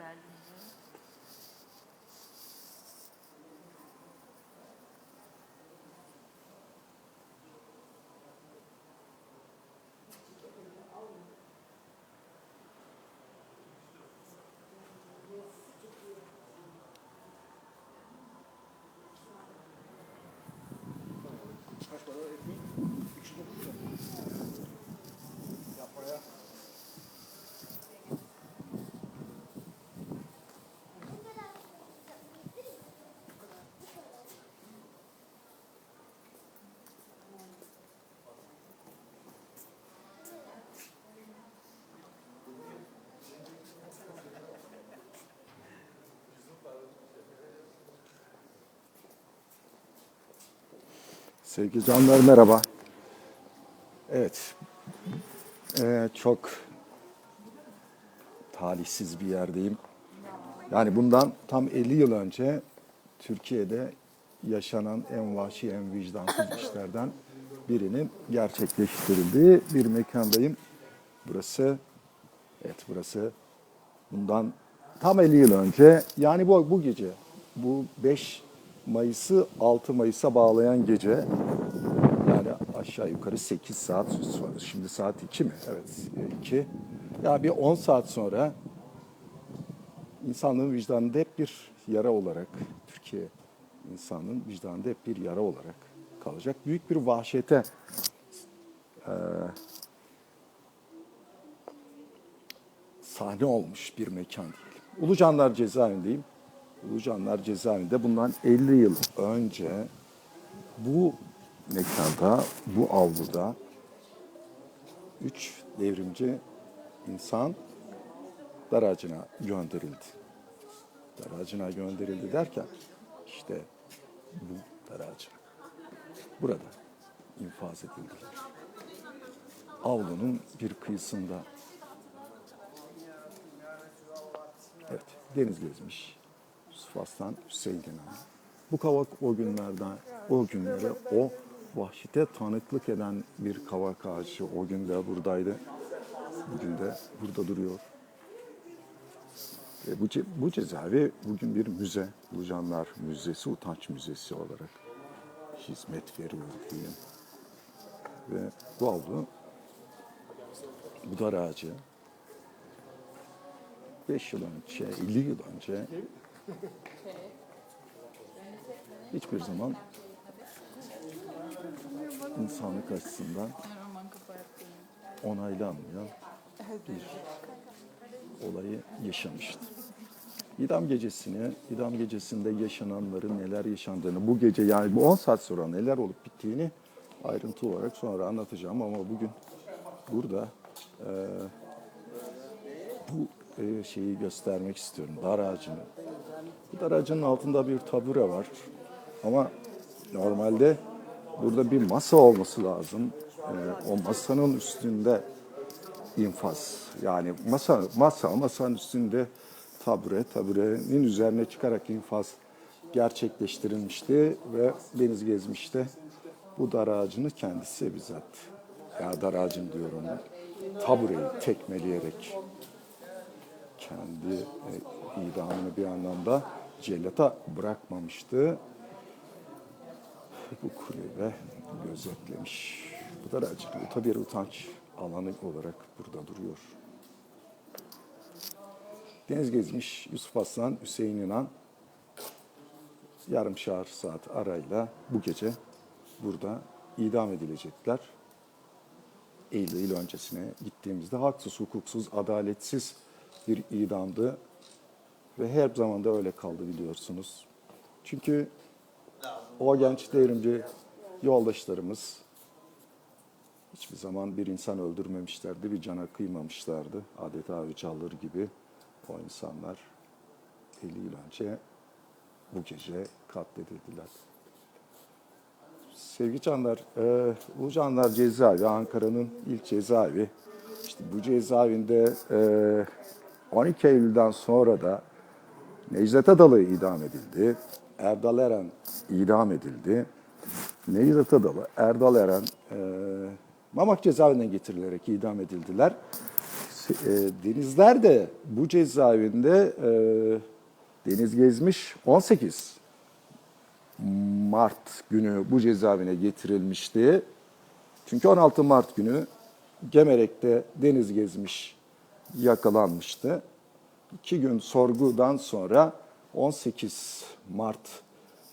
Berlin'de. Kaç para ekmeği? 309 lira. Sevgili canlar merhaba. Evet, Ee, çok talihsiz bir yerdeyim. Yani bundan tam 50 yıl önce Türkiye'de yaşanan en vahşi, en vicdansız işlerden birinin gerçekleştirildiği bir mekandayım. Burası, evet burası bundan tam 50 yıl önce yani bu, bu gece bu 5 Mayıs'ı 6 Mayıs'a bağlayan gece yani aşağı yukarı 8 saat var. Şimdi saat 2 mi? Evet 2. Ya bir 10 saat sonra insanlığın vicdanında hep bir yara olarak Türkiye insanlığın vicdanında hep bir yara olarak kalacak. Büyük bir vahşete eee, sahne olmuş bir mekan diyelim. Ulucanlar cezaevindeyim. Ulucanlar cezaevinde bundan 50 yıl önce bu mekanda, bu avluda üç devrimci insan dar ağacına gönderildi. Dar ağacına gönderildi derken işte bu dar ağacına. Burada infaz edildiler. Avlunun bir kıyısında Evet, deniz gezmiş. Yusuf Aslan, Hüseyin Kenan. Bu kavak o günlerden, o günlere, o vahşete tanıklık eden bir kavak ağacı o gün de buradaydı. Bugün de burada duruyor. Ve bu, ce- bu cezaevi bugün bir müze, Lucanlar Müzesi, Utanç Müzesi olarak hizmet veriyor diyeyim. Ve bu avlu, bu dar ağacı, 5 yıl önce, 50 yıl önce hiçbir zaman insanlık açısından onaylanmayan bir olayı yaşamıştı. İdam gecesini, idam gecesinde yaşananların neler yaşandığını, bu gece yani bu 10 saat sonra neler olup bittiğini ayrıntı olarak sonra anlatacağım ama bugün burada eee bu e, şeyi göstermek istiyorum. Dar ağacını. Bu dar ağacının altında bir tabure var. Ama normalde burada bir masa olması lazım. E, o masanın üstünde infaz. Yani masa, masa, masanın üstünde tabure, taburenin üzerine çıkarak infaz gerçekleştirilmişti ve deniz gezmişti. Bu dar ağacını kendisi bizzat, ya dar ağacın diyorum, tabureyi tekmeleyerek kendi e, idamını bir anlamda cellata bırakmamıştı. Bu kulübe gözetlemiş. Bu da bu da bir utanç alanı olarak burada duruyor. Deniz gezmiş Yusuf Aslan, Hüseyin İnan yarım şahar saat arayla bu gece burada idam edilecekler. 50 yıl öncesine gittiğimizde haksız, hukuksuz, adaletsiz bir idamdı. Ve her zaman da öyle kaldı biliyorsunuz. Çünkü o genç devrimci yoldaşlarımız hiçbir zaman bir insan öldürmemişlerdi, bir cana kıymamışlardı. Adeta üç alır gibi o insanlar 50 yıl önce bu gece katledildiler. Sevgili canlar, e, Ulucanlar cezaevi, Ankara'nın ilk cezaevi. İşte bu cezaevinde e, 12 Eylül'den sonra da Necdet Adalı idam edildi. Erdal Eren idam edildi. Necdet Adalı, Erdal Eren e, Mamak cezaevinden getirilerek idam edildiler. e, Denizler de bu cezaevinde e, Deniz Gezmiş 18 Mart günü bu cezaevine getirilmişti. Çünkü 16 Mart günü Gemerek'te Deniz Gezmiş yakalanmıştı. İki gün sorgudan sonra 18 Mart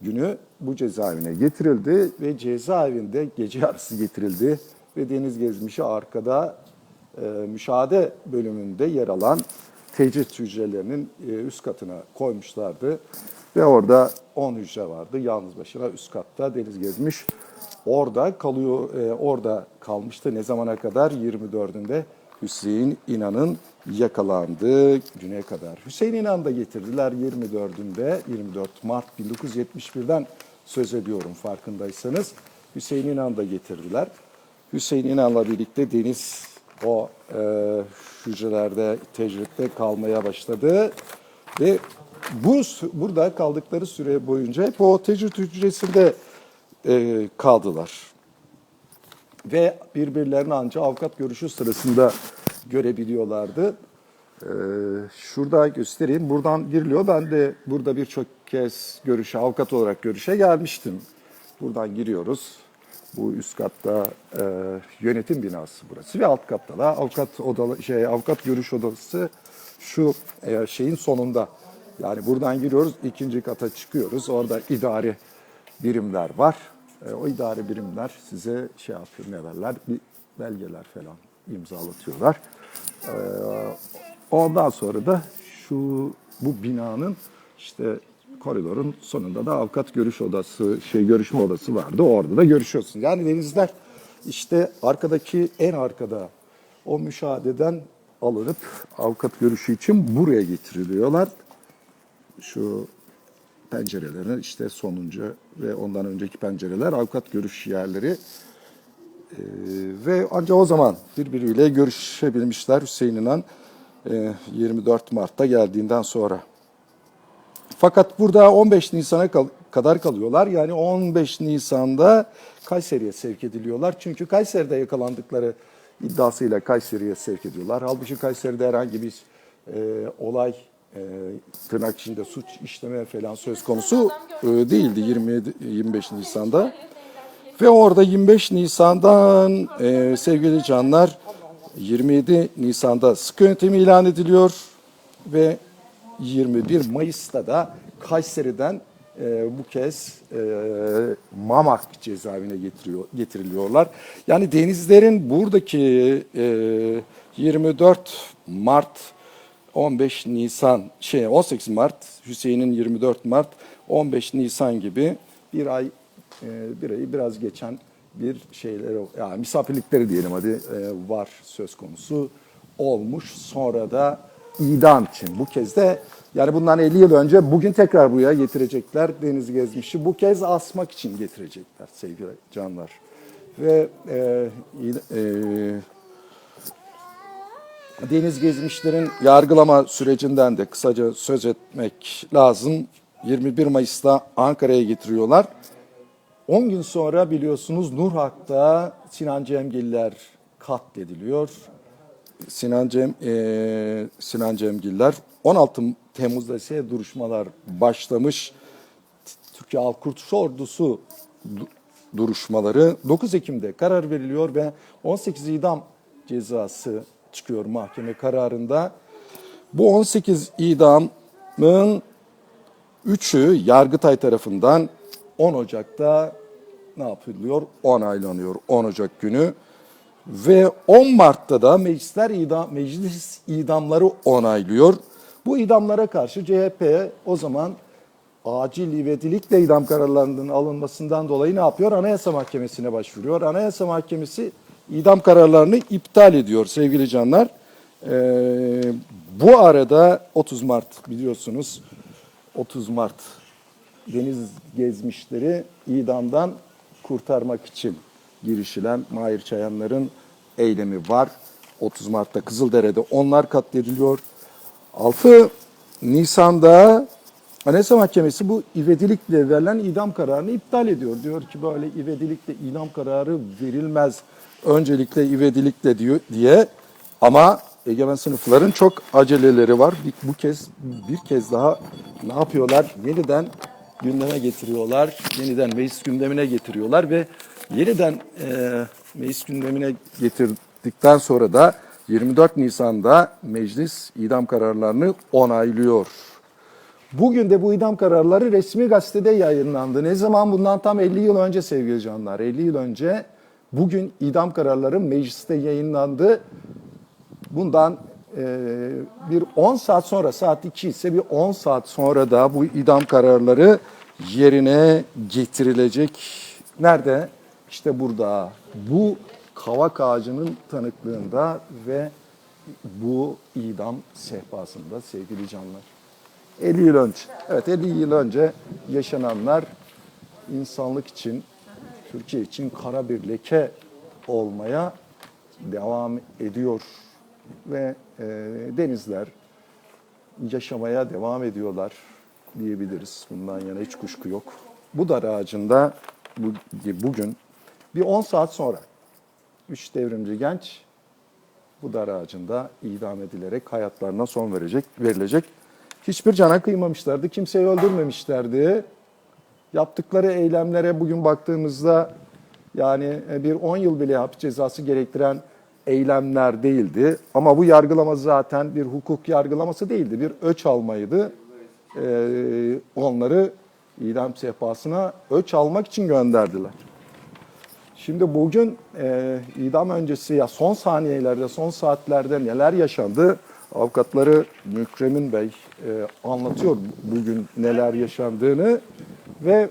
günü bu cezaevine getirildi ve cezaevinde gece yarısı getirildi ve Deniz Gezmiş'i arkada e, müşahede bölümünde yer alan tecrit hücrelerinin e, üst katına koymuşlardı. Ve orada 10 hücre vardı. Yalnız başına üst katta Deniz Gezmiş orada kalıyor, e, orada kalmıştı. Ne zamana kadar? 24'ünde Hüseyin İnan'ın yakalandığı güne kadar. Hüseyin İnan da getirdiler 24'ünde, 24 Mart 1971'den söz ediyorum farkındaysanız. Hüseyin İnan da getirdiler. Hüseyin İnan'la birlikte Deniz o e, hücrelerde, tecritte kalmaya başladı. Ve bu burada kaldıkları süre boyunca hep o tecrit hücresinde e, kaldılar. Ve birbirlerini ancak avukat görüşü sırasında görebiliyorlardı. Ee, şurada göstereyim. Buradan giriliyor. Ben de burada birçok kez görüşe, avukat olarak görüşe gelmiştim. Buradan giriyoruz. Bu üst katta e, yönetim binası burası ve alt katta da avukat odalı şey avukat görüş odası şu e, şeyin sonunda. Yani buradan giriyoruz, ikinci kata çıkıyoruz. Orada idari birimler var. E, o idari birimler size şey yapıyor ne derler? Bir belgeler falan imzalatıyorlar. E, ondan sonra da şu bu binanın işte koridorun sonunda da avukat görüş odası, şey görüşme odası vardı. Orada da görüşüyorsunuz. Yani denizler işte arkadaki en arkada o müşahededen alınıp avukat görüşü için buraya getiriliyorlar. Şu pencerelerin işte sonuncu ve ondan önceki pencereler avukat görüş yerleri. Ee, ve ancak o zaman birbiriyle görüşebilmişler Hüseyin İnan e, 24 Mart'ta geldiğinden sonra. Fakat burada 15 Nisan'a kal- kadar kalıyorlar. Yani 15 Nisan'da Kayseri'ye sevk ediliyorlar. Çünkü Kayseri'de yakalandıkları iddiasıyla Kayseri'ye sevk ediyorlar. Halbuki Kayseri'de herhangi bir e, olay, e, tırnak içinde suç işleme falan söz konusu e, değildi 27 25 Nisan'da. Ve orada 25 Nisan'dan e, sevgili canlar 27 Nisan'da sıkı yönetim ilan ediliyor ve 21 Mayıs'ta da Kayseri'den e, bu kez e, Mamak cezaevine getiriyor, getiriliyorlar. Yani denizlerin buradaki e, 24 Mart 15 Nisan şey 18 Mart Hüseyin'in 24 Mart 15 Nisan gibi bir ay e, bir ayı biraz geçen bir şeyleri yani misafirlikleri diyelim hadi e, var söz konusu olmuş. Sonra da idam için bu kez de yani bundan 50 yıl önce bugün tekrar buraya getirecekler Deniz Gezmiş'i. Bu kez asmak için getirecekler sevgili canlar. Ve e, e, Deniz Gezmişler'in yargılama sürecinden de kısaca söz etmek lazım. 21 Mayıs'ta Ankara'ya getiriyorlar. 10 gün sonra biliyorsunuz Nurhak'ta Sinan Cemgiller katlediliyor. Sinan Cem e, Sinan Cemgiller 16 Temmuz'da ise duruşmalar başlamış. Türkiye Halk Kurtuluş Ordusu du- duruşmaları 9 Ekim'de karar veriliyor ve 18 idam cezası çıkıyor mahkeme kararında. Bu 18 idamın Üçü Yargıtay tarafından 10 Ocak'ta ne yapılıyor? Onaylanıyor 10 Ocak günü. Ve 10 Mart'ta da meclisler idam, meclis idamları onaylıyor. Bu idamlara karşı CHP o zaman acil ivedilikle idam kararlarının alınmasından dolayı ne yapıyor? Anayasa Mahkemesi'ne başvuruyor. Anayasa Mahkemesi idam kararlarını iptal ediyor sevgili canlar. Ee, bu arada 30 Mart biliyorsunuz 30 Mart deniz gezmişleri idamdan kurtarmak için girişilen Mahir Çayanlar'ın eylemi var. 30 Mart'ta Kızıldere'de onlar katlediliyor. 6 Nisan'da Anayasa Mahkemesi bu ivedilikle verilen idam kararını iptal ediyor. Diyor ki böyle ivedilikle idam kararı verilmez. Öncelikle ivedilikle diyor diye ama egemen sınıfların çok aceleleri var. Bir- Bu kez bir kez daha ne yapıyorlar? Yeniden gündeme getiriyorlar. Yeniden meclis gündemine getiriyorlar ve yeniden e, meclis gündemine getirdikten sonra da 24 Nisan'da meclis idam kararlarını onaylıyor. Bugün de bu idam kararları resmi gazetede yayınlandı. Ne zaman? Bundan tam 50 yıl önce sevgili canlar. 50 yıl önce bugün idam kararları mecliste yayınlandı. Bundan e, bir 10 saat sonra, saat 2 ise bir 10 saat sonra da bu idam kararları yerine getirilecek. Nerede? İşte burada. Bu kavak ağacının tanıklığında ve bu idam sehpasında sevgili canlar. 50 yıl önce. Evet 50 yıl önce yaşananlar insanlık için, Türkiye için kara bir leke olmaya devam ediyor. Ve e, denizler yaşamaya devam ediyorlar diyebiliriz. Bundan yana hiç kuşku yok. Bu dar ağacında bu, bugün bir 10 saat sonra 3 devrimci genç bu dar ağacında idam edilerek hayatlarına son verecek, verilecek. Hiçbir cana kıymamışlardı, kimseyi öldürmemişlerdi. Yaptıkları eylemlere bugün baktığımızda yani bir 10 yıl bile hapis cezası gerektiren eylemler değildi. Ama bu yargılama zaten bir hukuk yargılaması değildi, bir öç almaydı. Ee, onları idam sehpasına öç almak için gönderdiler. Şimdi bugün e, idam öncesi ya son saniyelerde, son saatlerde neler yaşandı? Avukatları Mükremin Bey e, anlatıyor bugün neler yaşandığını ve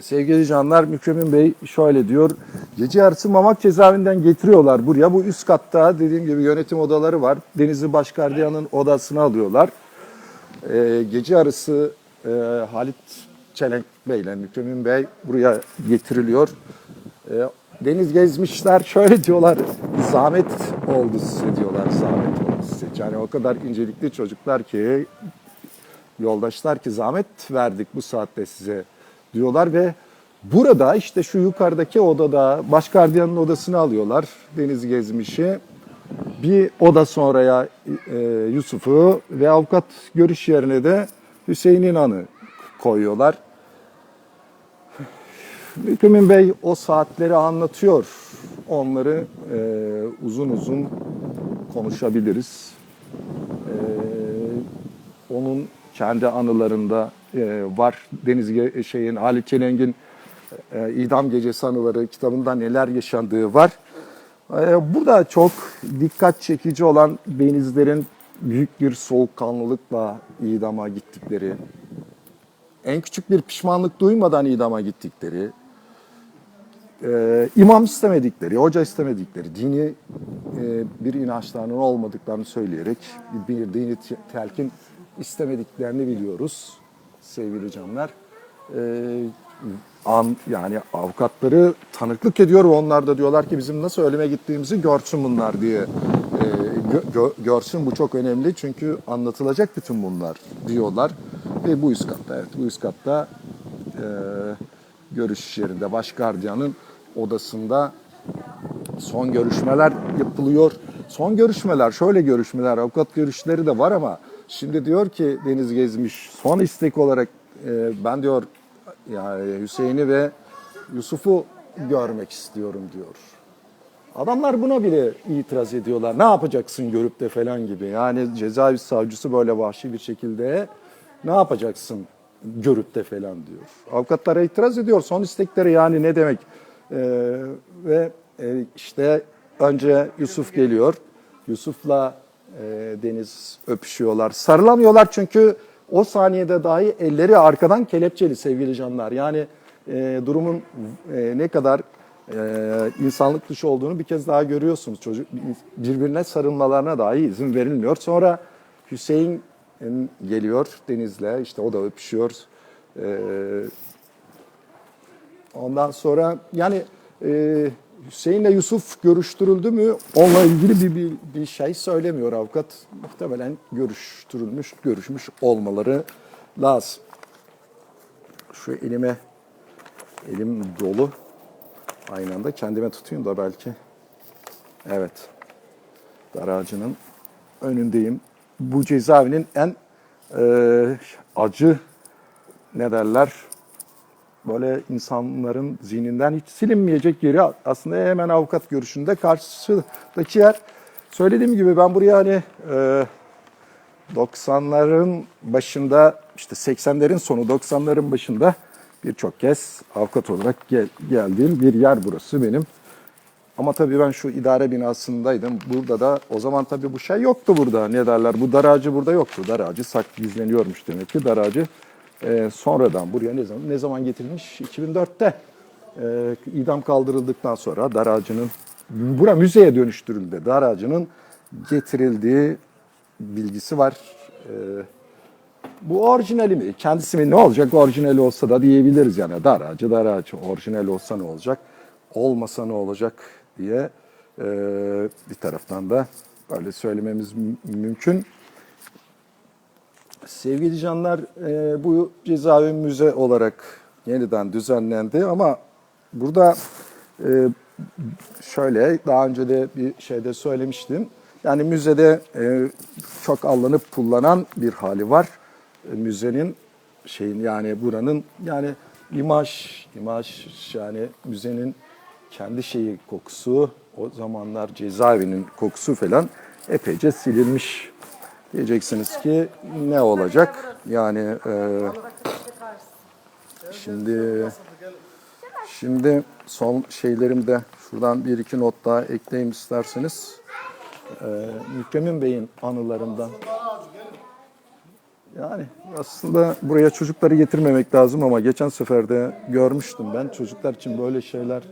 sevgili canlar Mükremin Bey şöyle diyor. Gece yarısı Mamak cezaevinden getiriyorlar buraya. Bu üst katta dediğim gibi yönetim odaları var. Denizli Başgardiyan'ın odasına alıyorlar. E, gece yarısı e, Halit Çelenk Bey ile Mükremin Bey buraya getiriliyor. E, deniz gezmişler şöyle diyorlar zahmet oldu size diyorlar zahmet oldu size. Yani o kadar incelikli çocuklar ki yoldaşlar ki zahmet verdik bu saatte size diyorlar ve burada işte şu yukarıdaki odada başgardiyanın odasını alıyorlar deniz gezmişi. Bir oda sonraya e, Yusuf'u ve avukat görüş yerine de Hüseyin İnan'ı koyuyorlar. Mükremin Bey o saatleri anlatıyor. Onları e, uzun uzun konuşabiliriz. E, onun kendi anılarında e, var. Deniz Ge- şeyin Halit Çeleng'in e, idam gecesi anıları kitabında neler yaşandığı var. E, burada çok dikkat çekici olan denizlerin büyük bir soğukkanlılıkla idama gittikleri, en küçük bir pişmanlık duymadan idama gittikleri, e, imam istemedikleri, hoca istemedikleri, dini e, bir inançlarının olmadıklarını söyleyerek bir dini te- telkin istemediklerini biliyoruz sevgili canlar. E, an, yani avukatları tanıklık ediyor ve onlar da diyorlar ki bizim nasıl ölüme gittiğimizi görsün bunlar diye. E, gö- gö- görsün bu çok önemli çünkü anlatılacak bütün bunlar diyorlar. Ve bu üst katta evet bu üst katta e, görüş yerinde baş gardiyanın odasında son görüşmeler yapılıyor. Son görüşmeler şöyle görüşmeler avukat görüşleri de var ama şimdi diyor ki Deniz Gezmiş son istek olarak e, ben diyor yani Hüseyin'i ve Yusuf'u görmek istiyorum diyor. Adamlar buna bile itiraz ediyorlar. Ne yapacaksın görüp de falan gibi. Yani cezaevi savcısı böyle vahşi bir şekilde ne yapacaksın görüp de falan diyor. Avukatlara itiraz ediyor. Son istekleri yani ne demek? Ee, ve e, işte önce Yusuf geliyor. Yusuf'la e, Deniz öpüşüyorlar. Sarılamıyorlar çünkü o saniyede dahi elleri arkadan kelepçeli sevgili canlar. Yani e, durumun e, ne kadar e, insanlık dışı olduğunu bir kez daha görüyorsunuz. Çocuk birbirine sarılmalarına dahi izin verilmiyor. Sonra Hüseyin geliyor Deniz'le işte o da öpüşüyor. E, ondan sonra yani e, Hüseyin'le Yusuf görüştürüldü mü? Onunla ilgili bir, bir, bir şey söylemiyor avukat. Muhtemelen görüştürülmüş, görüşmüş olmaları lazım. Şu elime, elim dolu. Aynı anda kendime tutayım da belki. Evet. Dar ağacının önündeyim. Bu cezaevinin en e, acı ne derler böyle insanların zihninden hiç silinmeyecek yeri aslında hemen avukat görüşünde karşıdaki yer. Söylediğim gibi ben buraya hani e, 90'ların başında işte 80'lerin sonu 90'ların başında birçok kez avukat olarak gel, geldiğim bir yer burası benim. Ama tabii ben şu idare binasındaydım. Burada da o zaman tabii bu şey yoktu burada. Ne derler? Bu dar ağacı burada yoktu. Dar ağacı sak gizleniyormuş demek ki. Dar ağacı e, sonradan buraya ne zaman ne zaman getirilmiş? 2004'te e, idam kaldırıldıktan sonra dar ağacının bura müzeye dönüştürüldü. Dar ağacının getirildiği bilgisi var. E, bu orijinali mi? Kendisi mi? Ne olacak? Orijinali olsa da diyebiliriz yani. Dar ağacı, dar ağacı. Orijinal olsa ne olacak? Olmasa ne olacak diye e, bir taraftan da böyle söylememiz mü- mümkün. Sevgili canlar, e, bu cezaevi müze olarak yeniden düzenlendi ama burada e, şöyle daha önce de bir şeyde söylemiştim. Yani müzede e, çok allanıp pullanan bir hali var. E, müzenin şeyin yani buranın yani imaj, imaj yani müzenin kendi şeyi kokusu o zamanlar cezaevinin kokusu falan epeyce silinmiş. Diyeceksiniz ki ne olacak? Yani e, şimdi şimdi son şeylerimde şuradan bir iki not daha ekleyeyim isterseniz. E, Mükremin Bey'in anılarından. Yani aslında buraya çocukları getirmemek lazım ama geçen sefer de görmüştüm ben. Çocuklar için böyle şeyler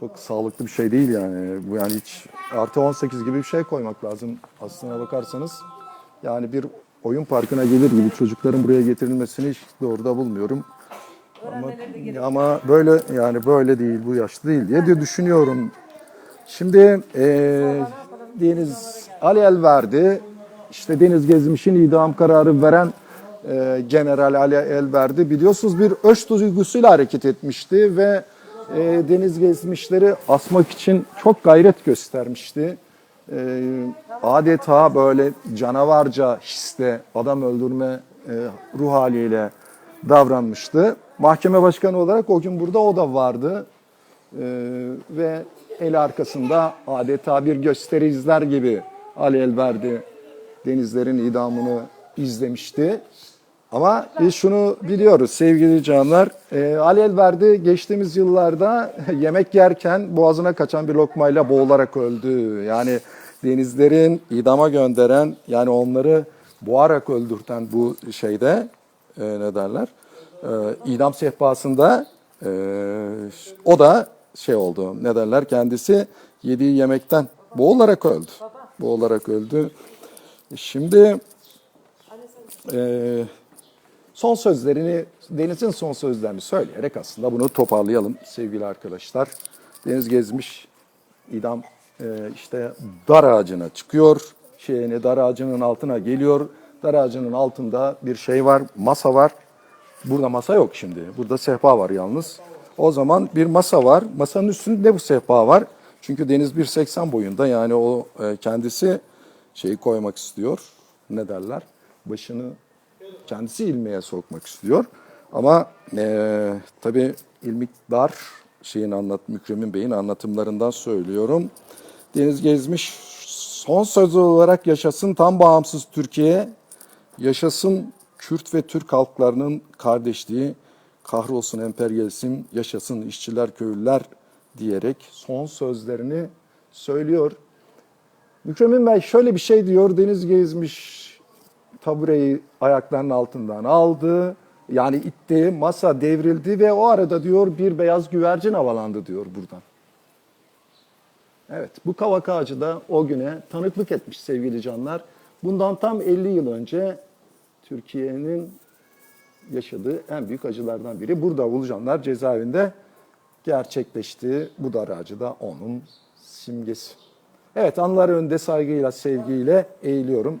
çok sağlıklı bir şey değil yani. Bu yani hiç artı 18 gibi bir şey koymak lazım aslına bakarsanız. Yani bir oyun parkına gelir gibi çocukların buraya getirilmesini hiç doğru da bulmuyorum. Ama, ama böyle yani böyle değil bu yaşta değil diye de düşünüyorum. Şimdi eee Deniz Ali Elverdi işte Deniz Gezmiş'in idam kararı veren e, General Ali Elverdi biliyorsunuz bir öç duygusuyla hareket etmişti ve e, Deniz Gezmişleri asmak için çok gayret göstermişti. E, adeta böyle canavarca histe adam öldürme e, ruh haliyle davranmıştı. Mahkeme başkanı olarak o gün burada o da vardı. Ee, ve el arkasında adeta bir gösteri izler gibi Ali Elverdi denizlerin idamını izlemişti. Ama biz şunu biliyoruz sevgili canlar. e, Ali Elverdi geçtiğimiz yıllarda yemek yerken boğazına kaçan bir lokmayla boğularak öldü. Yani denizlerin idama gönderen yani onları boğarak öldürten bu şeyde e, ne derler? E, idam sehpasında e, o da şey oldu ne derler kendisi yediği yemekten boğularak öldü. Boğularak öldü. Şimdi e, son sözlerini Deniz'in son sözlerini söyleyerek aslında bunu toparlayalım sevgili arkadaşlar. Deniz gezmiş idam e, işte dar ağacına çıkıyor. Şeyini dar ağacının altına geliyor. Dar ağacının altında bir şey var, masa var. Burada masa yok şimdi. Burada sehpa var yalnız. O zaman bir masa var. Masanın üstünde bu sehpa var. Çünkü Deniz 1.80 boyunda yani o e, kendisi şeyi koymak istiyor. Ne derler? Başını kendisi ilmeğe sokmak istiyor. Ama e, tabii ilmik dar şeyin anlat Mükremin Bey'in anlatımlarından söylüyorum. Deniz Gezmiş son sözü olarak yaşasın tam bağımsız Türkiye, yaşasın Kürt ve Türk halklarının kardeşliği, kahrolsun emperyalizm, yaşasın işçiler, köylüler diyerek son sözlerini söylüyor. Mükremin Bey şöyle bir şey diyor, Deniz Gezmiş tabureyi ayaklarının altından aldı. Yani itti, masa devrildi ve o arada diyor bir beyaz güvercin havalandı diyor buradan. Evet, bu kavak ağacı da o güne tanıklık etmiş sevgili canlar. Bundan tam 50 yıl önce Türkiye'nin yaşadığı en büyük acılardan biri burada Ulucanlar cezaevinde gerçekleşti. Bu dar ağacı da onun simgesi. Evet, anılar önünde saygıyla, sevgiyle eğiliyorum.